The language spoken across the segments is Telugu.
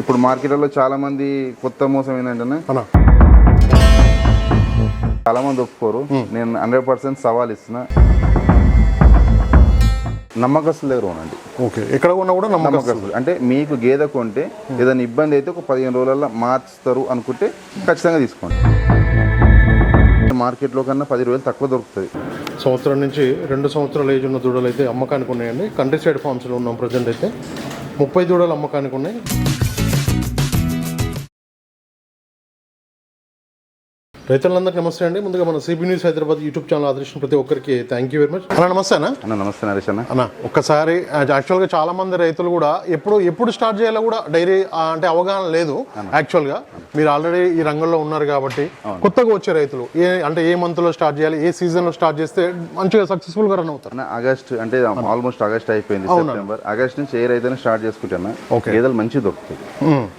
ఇప్పుడు మార్కెట్లో చాలా మంది కొత్త మోసం ఏంటంటే చాలా మంది ఒప్పుకోరు. నేను హండ్రెడ్ పర్సెంట్ సవాల్ ఇస్తున్నా. నమ్మకస్తుల దగ్గర కొనండి ఓకే. ఎక్కడ ఉన్నా కూడా నమ్మకం నమ్మకస్తులు. అంటే మీకు గేదె కొంటే ఏదైనా ఇబ్బంది అయితే ఒక పదిహేను రోజులలో మార్చుతారు అనుకుంటే ఖచ్చితంగా తీసుకోండి. మార్కెట్లో కన్నా పది రోజులు తక్కువ దొరుకుతుంది. సంవత్సరం నుంచి రెండు సంవత్సరాల ఏజ్ ఉన్న దూడలు అయితే అమ్మకానికి ఉన్నాయండి. కంట్రీ సైడ్ ఫార్మ్స్లో ఉన్నాం ప్రజెంట్ అయితే. ముప్పై దూడలు అమ్మకానికి ఉన్నాయి. రైతులందరికీ నమస్తే అండి. ముందుగా మన C B news Hyderabad YouTube channel ఆదరించిన ప్రతి ఒక్కరికి థ్యాంక్ యూ వెరీ మచ్ అన్న నమస్తే అన్న. అన్న నమస్తే నరేష్ అన్న. అన్న ఒక్కసారి యాక్చువల్గా చాలా మంది రైతులు కూడా ఎప్పుడు ఎప్పుడు స్టార్ట్ చేయాలో కూడా డైరీ అంటే అవగాహన లేదు యాక్చువల్గా మీరు ఆల్రెడీ ఈ రంగంలో ఉన్నారు కాబట్టి కొత్తగా వచ్చే రైతులు ఏ అంటే ఏ మంత్లో స్టార్ట్ చేయాలి ఏ సీజన్లో స్టార్ట్ చేస్తే మంచిగా సక్సెస్ఫుల్గా రన్ అవుతారు. ఆగస్ట్ అంటే ఆల్మోస్ట్ ఆగస్ట్ అయిపోయింది సెప్టెంబర్ ఆగస్ట్ నుంచి ఏ రైతైనా స్టార్ట్ చేసుకుంటాను. గేదెలు మంచి దొరుకుతాయి.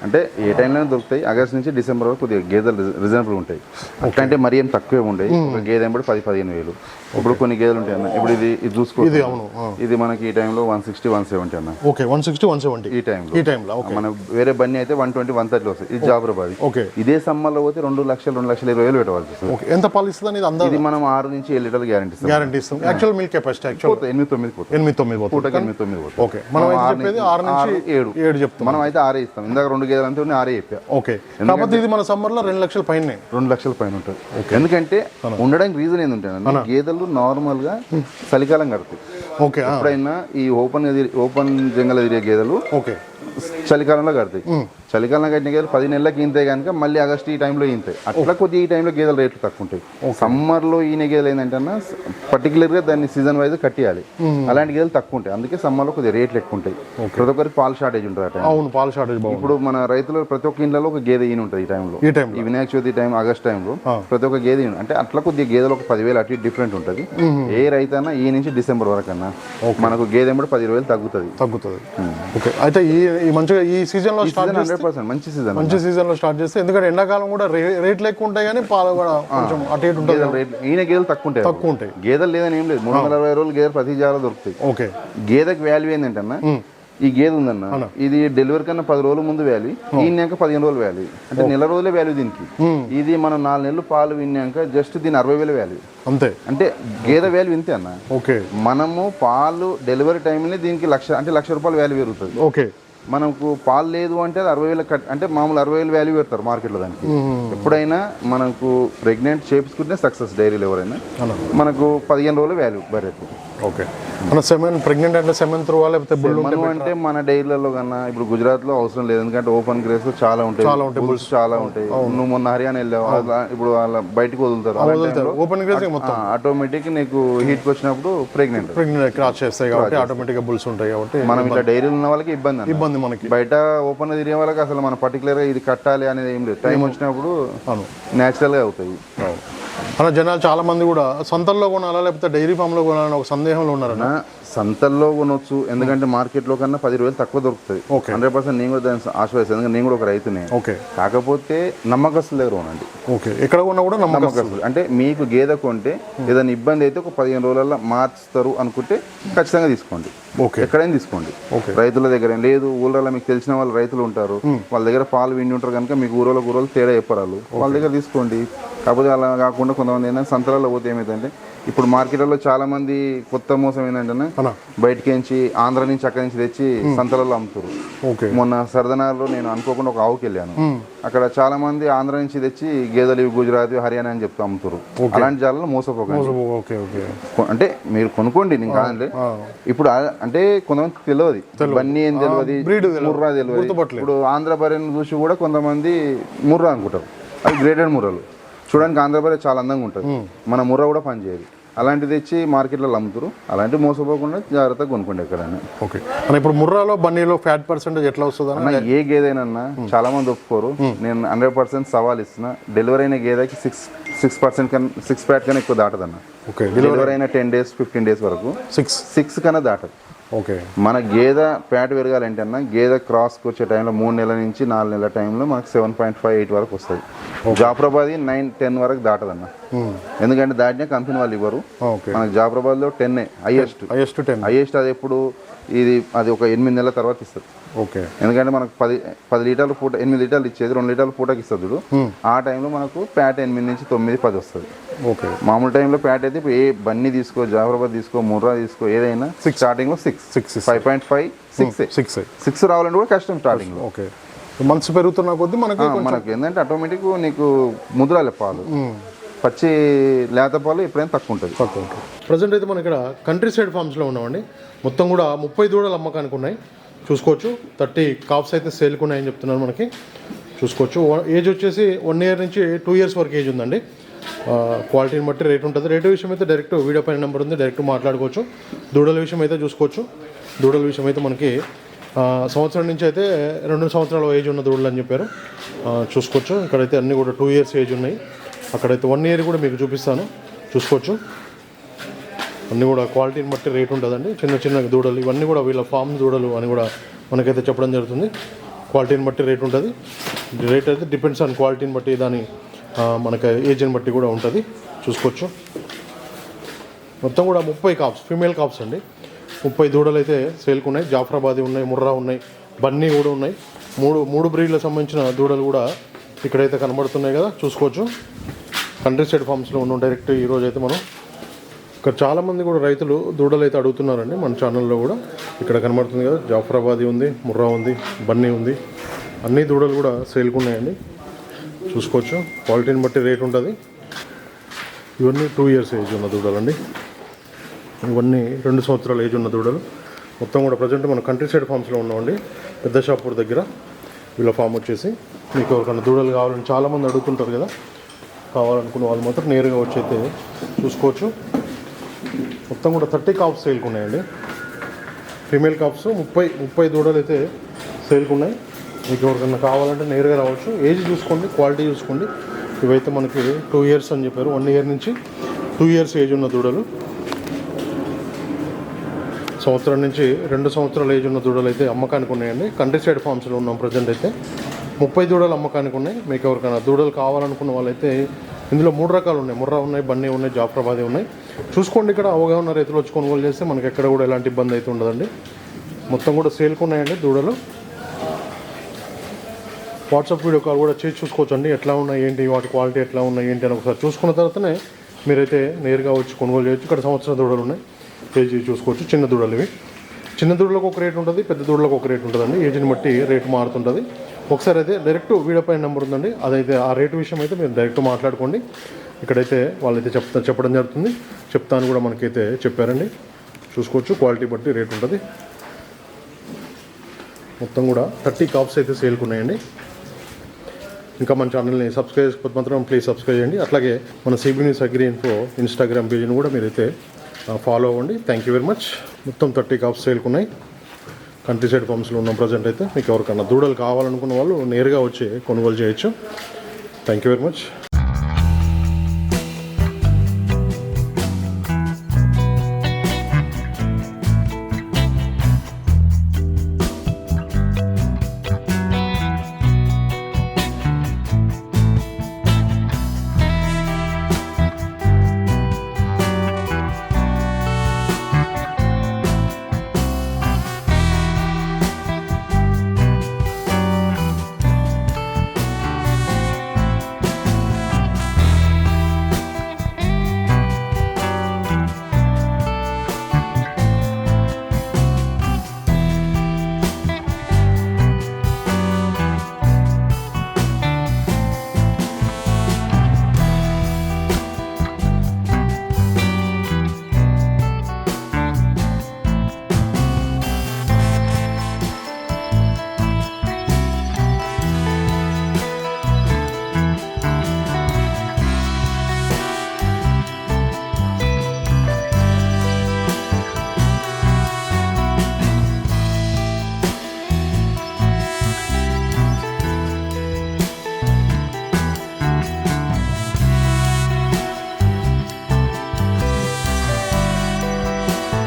అంటే ఏ టైంలో దొరుకుతాయి. ఆగస్ట్ నుంచి డిసెంబర్ వరకు కొద్దిగా గేదెలు రీజనబుల్ ఉంటాయి. అట్లంటే మరీ ఏం తక్కువే ఒక గేదె ఎంబడి పది పదిహేను వేలు. ఇప్పుడు కొన్ని గేదెలు ఉంటాయి అన్న. ఇప్పుడు ఇది ఇది చూసుకో ఇది అవును. ఇది మనకి ఈ టైంలో వన్ సిక్స్టీ వన్ సెవెంటీ అన్న. Okay one sixty one seventy. ఈ టైంలో. ఈ టైంలో ఓకే. మన వేరే బండి అయితే వన్ ట్వంటీ వన్ థర్టీ వస్తాయి. ఇది జాబరాబాద్ ఓకే. ఇదే సమ్మర్లో పోతే రెండు లక్షలు రెండు లక్షల ఇరవై వేలు పెట్టవలసి వస్తుంది ఓకే. ఎంత పాలు ఇస్తుంది అనేది అందా ఇది మనం ఆరు నుంచి ఏడు లీటర్లు గ్యారంటీ ఇస్తాం. గ్యారంటీ ఇస్తాం. యాక్చువల్ మిల్క్ కెపాసిటీ యాక్చువల్ ఎనిమిది తొమ్మిది పోతాయి ఎనిమిది తొమ్మిది పోతుంది. పూటకి ఎనిమిది తొమ్మిది పోతాయి ఓకే. మనం అయితే ఆరు చెప్పేది? ఆరు నుంచి ఏడు. ఏడు చెప్తాం. మనం అయితే ఆరే ఇస్తాం. ఇందాక రెండు గేదెలు అంతే ఉన్నాయి, ఆరే చెప్పా. ఓకే. కాకపోతే ఇది మన సమ్మర్లో రెండు లక్షల పైన. రెండు లక్షల పైన ఉంటుంది ఎందుకంటే ఉండడానికి రీజన్ ఏంటంటే గేదెలు నార్మల్గా చలికాలం కడతాయి. ఓకే ఎప్పుడైనా ఈ ఓపెన్ ఓపెన్ జంగల్ తిరిగే గేదెలు ఓకే. చలికాలంలో కడతాయి. చలికాలంలో కట్టిన గేదెలు పది నెలలకు ఈంతాయి కనుక మళ్ళీ ఆగస్ట్ ఈ టైంలో ఈంతాయి. అట్లా కొద్దిగా ఈ టైంలో గేదెల రేట్లు తక్కువ ఉంటాయి సమ్మర్లో ఈయన గేదెలు ఏంటంటే పర్టికులర్గా దాన్ని సీజన్ వైజ్ కట్టియాలి. అలాంటి గేదెలు తక్కువ ఉంటాయి అందుకే సమ్మర్లో కొద్దిగా రేట్లు ఎక్కువ ఉంటాయి ప్రతి ఒక్కరికి పాలు షార్టేజ్ ఉంటుంది టైం అవును పాల షార్టేజ్ ఇప్పుడు మన రైతులు ప్రతి ఒక్క ఇంట్లో ఒక గేదె ఈయన ఉంటుంది ఈ టైంలో ఈ టైంలో ఈ వినాయక చవితి టైం ఆగస్ట్ టైంలో ప్రతి ఒక్క గేదె. అంటే అట్లా కొద్దిగా గేదెలు ఒక పదివేలు అటు డిఫరెంట్ ఉంటుంది. ఏ రైతు అన్నా ఈ నుంచి డిసెంబర్ వరకు అన్నా మనకు గేదె పది వేలు తగ్గుతుంది. తగ్గుతుంది. ఓకే. అయితే ఈ ఈ మంచిగా ఈ సీజన్లో స్టార్ట్ సీజన్ హండ్రెడ్ పర్సెంట్ మంచి సీజన్ మంచి సీజన్లో స్టార్ట్ చేస్తే. ఎందుకంటే ఎండాకాలం కూడా రేట్లు ఎక్కువ ఉంటాయి కానీ పాలు కూడా కొంచెం అటు ఇటు ఉంటుంది రేట్లు ఈయన గేదెలు తక్కువ ఉంటాయి. తక్కువ ఉంటాయి. గేదెలు లేదని ఏం లేదు. మూడు వందల అరవై రోజులు గేదెలు ప్రతి జాగా దొరుకుతాయి. ఓకే. గేదెకి వాల్యూ ఏంటంటే ఈ గేదె ఉందన్న ఇది డెలివరీ కన్నా పది రోజుల ముందు వాల్యూ ఈనాక పదిహేను రోజులు వాల్యూ అంటే నెల రోజులే వాల్యూ దీనికి. ఇది మనం నాలుగు నెలలు పాలు విన్నాక జస్ట్ దీని అరవై వేలు వాల్యూ అంతే. అంటే గేదె వాల్యూ ఇంతే అన్న. ఓకే. మనము పాలు డెలివరీ టైంలో దీనికి లక్ష అంటే లక్ష రూపాయలు వాల్యూ పెరుగుతుంది. ఓకే. మనకు పాలు లేదు అంటే అది అరవై వేలు కట్ అంటే మామూలు అరవై వేలు వాల్యూ పెడతారు మార్కెట్లో దానికి. ఎప్పుడైనా మనకు ప్రెగ్నెంట్ చేపించుకుంటే సక్సెస్ డైరీలో ఎవరైనా మనకు పదిహేను రోజులు వాల్యూ బరేపు ఓకే. మన సెమెన్ ప్రెగ్నెంట్ అంటే సెమెన్ త్రూ లేకపోతే బుల్ అంటే మన డైరీలలో కన్నా ఇప్పుడు గుజరాత్లో అవసరం లేదు. ఎందుకంటే ఓపెన్ గ్రేస్ చాలా ఉంటాయి. చాలా ఉంటాయి, Bulls చాలా ఉంటాయి. నువ్వు మొన్న హర్యానా వెళ్ళావు. ఇప్పుడు వాళ్ళ బయటకు వదులుతారు. ఓపెన్ గ్రేస్ మొత్తం. ఆటోమేటిక్ నీకు హీట్ వచ్చినప్పుడు ప్రెగ్నెంట్. ప్రెగ్నెంట్ క్రాస్ చేస్తాయి కాబట్టి ఆటోమేటిక్గా బుల్స్ ఉంటాయి కాబట్టి మనం ఇట్లా డైరీలు ఉన్న వాళ్ళకి ఇబ్బంది. ఇబ్బంది మనకి. బయట ఓపెన్ తిరిగే వాళ్ళకి అసలు మన పర్టికులర్గా ఇది కట్టాలి అనేది ఏం లేదు. టైం వచ్చినప్పుడు అవును. న్యాచురల్గా అవుతాయి. అలా జనాలు చాలా మంది కూడా సొంతల్లో కొనాలా లేకపోతే డైరీ ఫామ్లో కొనాలని ఒక సందేహంలో ఉన్నారన్న సంతల్లో కొనొచ్చు ఎందుకంటే మార్కెట్లో కన్నా పది రోజులు తక్కువ దొరుకుతుంది. హండ్రెడ్ పర్సెంట్ నేను కూడా దాన్ని ఆశ్రయిస్తాను ఎందుకంటే నేను కూడా ఒక రైతునే. ఓకే. కాకపోతే నమ్మకస్తుల దగ్గర కొనండి. ఓకే. ఎక్కడ కొన్నా కూడా నమ్మకం నమ్మకస్తులు. అంటే మీకు గేదె కొంటే ఏదైనా ఇబ్బంది అయితే ఒక పదిహేను రోజులలో మార్చుతారు అనుకుంటే ఖచ్చితంగా తీసుకోండి. ఓకే. ఎక్కడైనా తీసుకోండి. రైతుల దగ్గర లేదు ఊళ్ళలో మీకు తెలిసిన వాళ్ళు రైతులు ఉంటారు. వాళ్ళ దగ్గర పాలు విండి ఉంటారు కనుక మీకు ఊరలో ఊరలో తేడా చెప్పరాలు వాళ్ళ దగ్గర తీసుకోండి. కాకపోతే అలా కాకుండా కొంతమంది ఏంటంటే సంతలలో పోతే ఏమైందంటే ఇప్పుడు మార్కెట్లో చాలా మంది కొత్త మోసం ఏంటంటే బయటికి నుంచి ఆంధ్ర నుంచి అక్కడి నుంచి తెచ్చి సంతలలో అమ్ముతారు. మొన్న సరదనార్లో నేను అనుకోకుండా ఒక ఆవుకి వెళ్ళాను. అక్కడ చాలా మంది ఆంధ్ర నుంచి తెచ్చి గేదెలు గుజరాత్ హర్యానా అని చెప్తూ అమ్ముతారు. అలాంటి జాలలో మోసపోకండి. అంటే మీరు కొనుక్కోండి నేను కాదండి. ఇప్పుడు అంటే కొంతమంది తెలియదు ఇవన్నీ ఏం తెలియదు. ముర్రా తెలియదు. ఇప్పుడు ఆంధ్ర బర్రెను చూసి కూడా కొంతమంది ముర్రా అనుకుంటారు. అది గ్రేటెడ్ ముర్రలు. చూడడానికి ఆంధ్ర బర్రె చాలా అందంగా ఉంటుంది. మన ముర్ర కూడా పనిచేయదు. అలాంటిది తెచ్చి మార్కెట్లో అమ్ముతారు. అలాంటివి మోసపోకుండా జాగ్రత్తగా కొనుక్కోండి ఎక్కడైనా. ఓకే. అన్న ఇప్పుడు ముర్రాలో బన్నీలో ఫ్యాట్ పర్సెంటేజ్ ఎట్లా వస్తుంది అన్న ఏ గేదెనన్నా చాలా మంది ఒప్పుకోరు. నేను హండ్రెడ్ పర్సెంట్ సవాల్ ఇస్తున్నా. డెలివరీ అయిన గేదెకి సిక్స్ సిక్స్ పర్సెంట్ కన్నా సిక్స్ ప్యాట్ కన్నా ఎక్కువ దాటదన్న. ఓకే. డెలివరీ అయిన టెన్ డేస్ ఫిఫ్టీన్ డేస్ వరకు సిక్స్. సిక్స్ కన్నా దాటదు. ఓకే. మన గేదె ప్యాట్ పెరగాలంటే అన్న గేదె క్రాస్కి వచ్చే టైంలో మూడు నెలల నుంచి నాలుగు నెలల టైంలో మనకు సెవెన్ పాయింట్ ఫైవ్ ఎయిట్ వరకు వస్తుంది. జాఫరాబాద్ నైన్ టెన్ వరకు దాటదన్న. ఎందుకంటే దాటినా కంపెనీ వాళ్ళు ఇవ్వరు. ఓకే. మనకు జాఫరాబాద్లో ten highest highest ten highest అది ఎప్పుడు ఇది అది ఒక ఎనిమిది నెలల తర్వాత ఇస్తుంది. ఓకే. ఎందుకంటే మనకు పది పది లీటర్లు పూట ఎనిమిది లీటర్లు ఇచ్చేది రెండు లీటర్లు పూటకి ఇస్తుంది చూడు. ఆ టైంలో మనకు ప్యాట్ ఎనిమిది నుంచి తొమ్మిది పది వస్తుంది. ఓకే. మామూలు టైంలో ప్యాట్ అయితే ఇప్పుడు ఏ బన్నీ తీసుకో జాఫరాబాద్ తీసుకో ముర్రా తీసుకో ఏదైనా సిక్స్ స్టార్టింగ్లో six six five point five six six six రావాలంటే కూడా కష్టం స్టార్టింగ్లో ఓకే మంత్స్ పెరుగుతున్న కొద్దీ మనకి మనకు ఏంటంటే ఆటోమేటిక్ నీకు ముద్రాలే పాలు. పచ్చి లేత పాలు ఎప్పుడైనా తక్కువ ఉంటుంది తక్కువ ఉంటుంది ప్రజెంట్ అయితే మనం ఇక్కడ కంట్రీ సైడ్ ఫార్మ్స్లో ఉన్నామండి. మొత్తం కూడా ముప్పై దూడలు అమ్మకానికి ఉన్నాయి. చూసుకోవచ్చు. థర్టీ కాప్స్ అయితే సేల్కి ఉన్నాయని చెప్తున్నారు మనకి. చూసుకోవచ్చు. ఏజ్ వచ్చేసి వన్ ఇయర్ నుంచి టూ ఇయర్స్ వరకు ఏజ్ ఉందండి. క్వాలిటీని బట్టి రేట్ ఉంటుంది. రేటు విషయం అయితే డైరెక్ట్ వీడియో పైన నెంబర్ ఉంది. డైరెక్ట్ మాట్లాడుకోవచ్చు. దూడల విషయం అయితే చూసుకోవచ్చు. దూడల విషయం అయితే మనకి సంవత్సరం నుంచి అయితే రెండు సంవత్సరాల ఏజ్ ఉన్న దూడలు అని చెప్పారు. చూసుకోవచ్చు. ఇక్కడైతే అన్నీ కూడా టూ ఇయర్స్ ఏజ్ ఉన్నాయి. అక్కడైతే వన్ ఇయర్ కూడా మీకు చూపిస్తాను. చూసుకోవచ్చు. అన్నీ కూడా క్వాలిటీని బట్టి రేట్ ఉంటుందండి. చిన్న చిన్న దూడలు ఇవన్నీ కూడా వీళ్ళ ఫామ్ దూడలు అని కూడా మనకైతే చెప్పడం జరుగుతుంది. క్వాలిటీని బట్టి రేట్ ఉంటుంది. రేట్ అయితే డిపెండ్స్ ఆన్ క్వాలిటీని బట్టి దాని మనకి ఏజ్ని బట్టి కూడా ఉంటుంది. చూసుకోవచ్చు. మొత్తం కూడా ముప్పై కాప్స్ ఫీమేల్ కాప్స్ అండి. ముప్పై దూడలు అయితే సేల్కు ఉన్నాయి. జాఫరాబాదీ ఉన్నాయి ముర్రా ఉన్నాయి బన్నీ కూడా ఉన్నాయి. మూడు మూడు బ్రీడ్లకు సంబంధించిన దూడలు కూడా ఇక్కడైతే కనబడుతున్నాయి కదా. చూసుకోవచ్చు. కంట్రీ సైడ్ ఫార్మ్స్లో ఉన్నాం డైరెక్ట్ ఈరోజు అయితే మనం. ఇక్కడ చాలామంది కూడా రైతులు దూడలు అయితే అడుగుతున్నారండి మన ఛానల్లో కూడా. ఇక్కడ కనబడుతుంది కదా జాఫరాబాదీ ఉంది ముర్రా ఉంది బన్నీ ఉంది. అన్ని దూడలు కూడా సేల్కి ఉన్నాయండి. చూసుకోవచ్చు. క్వాలిటీని బట్టి రేట్ ఉంటుంది. ఇవన్నీ టూ ఇయర్స్ ఏజ్ ఉన్న దూడలండి. ఇవన్నీ రెండు సంవత్సరాల ఏజ్ ఉన్న దూడలు. మొత్తం కూడా ప్రజెంట్ మన కంట్రీ సైడ్ ఫార్మ్స్లో ఉన్నామండి. పెద్ద షాపూర్ దగ్గర. వీళ్ళ ఫామ్ వచ్చేసి మీకు ఎవరికైనా దూడలు కావాలని చాలామంది అడుగుతుంటారు కదా. కావాలనుకున్న వాళ్ళు మాత్రం నేరుగా వచ్చి అయితే చూసుకోవచ్చు. మొత్తం కూడా థర్టీ కాప్స్ సేల్కి ఉన్నాయండి ఫీమేల్ కాప్స్ ముప్పై ముప్పై దూడలు అయితే సేల్కి ఉన్నాయి మీకు ఎవరికైనా కావాలంటే నేరుగా రావచ్చు. ఏజ్ చూసుకోండి క్వాలిటీ చూసుకోండి. ఇవైతే మనకి టూ ఇయర్స్ అని చెప్పారు. వన్ ఇయర్ నుంచి టూ ఇయర్స్ ఏజ్ ఉన్న దూడలు. సంవత్సరం నుంచి రెండు సంవత్సరాల ఏజ్ ఉన్న దూడలు అయితే అమ్మకానికి ఉన్నాయండి. కంట్రీ సైడ్ ఫార్మ్స్లో ఉన్నాం ప్రజెంట్ అయితే. ముప్పై దూడలు అమ్మకానికి ఉన్నాయి. మీకు ఎవరికైనా దూడలు కావాలనుకున్న వాళ్ళైతే ఇందులో మూడు రకాలు ఉన్నాయి. ముర్రా ఉన్నాయి బన్నీ ఉన్నాయి జాఫ్రాబాదీ ఉన్నాయి. చూసుకోండి ఇక్కడ అవగాహన రైతులు వచ్చి కొనుగోలు చేస్తే మనకి ఎక్కడ కూడా ఎలాంటి ఇబ్బంది అయితే ఉండదండి. మొత్తం కూడా సేల్కి ఉన్నాయండి దూడలు. వాట్సాప్ వీడియో కాల్ కూడా చేసి చూసుకోవచ్చు అండి ఎట్లా ఉన్నాయి ఏంటి వాటి క్వాలిటీ ఎట్లా ఉన్నాయి ఏంటి అని ఒకసారి చూసుకున్న తర్వాతనే మీరైతే నేరుగా వచ్చి కొనుగోలు చేయొచ్చు. ఇక్కడ సంవత్సరం దూడలు ఉన్నాయి కేజీ చూసుకోవచ్చు చిన్న దూడలు ఇవి. చిన్న దూడలకు ఒక రేట్ ఉంటుంది పెద్ద దూడలకు ఒక రేట్ ఉంటుందండి. ఏజ్ని బట్టి రేటు మారుతుంటుంది. ఒకసారి అయితే డైరెక్ట్ వీడియో పైన నెంబర్ ఉందండి అదైతే ఆ రేటు విషయం అయితే మీరు డైరెక్ట్ మాట్లాడుకోండి. ఇక్కడైతే వాళ్ళైతే చెప్తా చెప్పడం జరుగుతుంది. చెప్తాను కూడా మనకైతే చెప్పారండి. చూసుకోవచ్చు. క్వాలిటీ బట్టి రేట్ ఉంటుంది. మొత్తం కూడా థర్టీ కాప్స్ అయితే సేల్కి ఉన్నాయండి ఇంకా మన ఛానల్ని సబ్స్క్రైబ్ చేసుకోకపోతే మాత్రం ప్లీజ్ సబ్స్క్రైబ్ చేయండి. అట్లాగే మన CB news agri info Instagram పేజ్ని కూడా మీరైతే ఫాలో అవ్వండి. థ్యాంక్ యూ వెరీ మచ్ మొత్తం థర్టీ కాప్స్ సేల్కి ఉన్నాయి కంట్రీ సైడ్ ఫార్మ్స్లో ఉన్న ప్రజెంట్ అయితే. మీకు ఎవరికన్నా దూడలు కావాలనుకున్న వాళ్ళు నేరుగా వచ్చి కొనుగోలు చేయొచ్చు. Thank you very much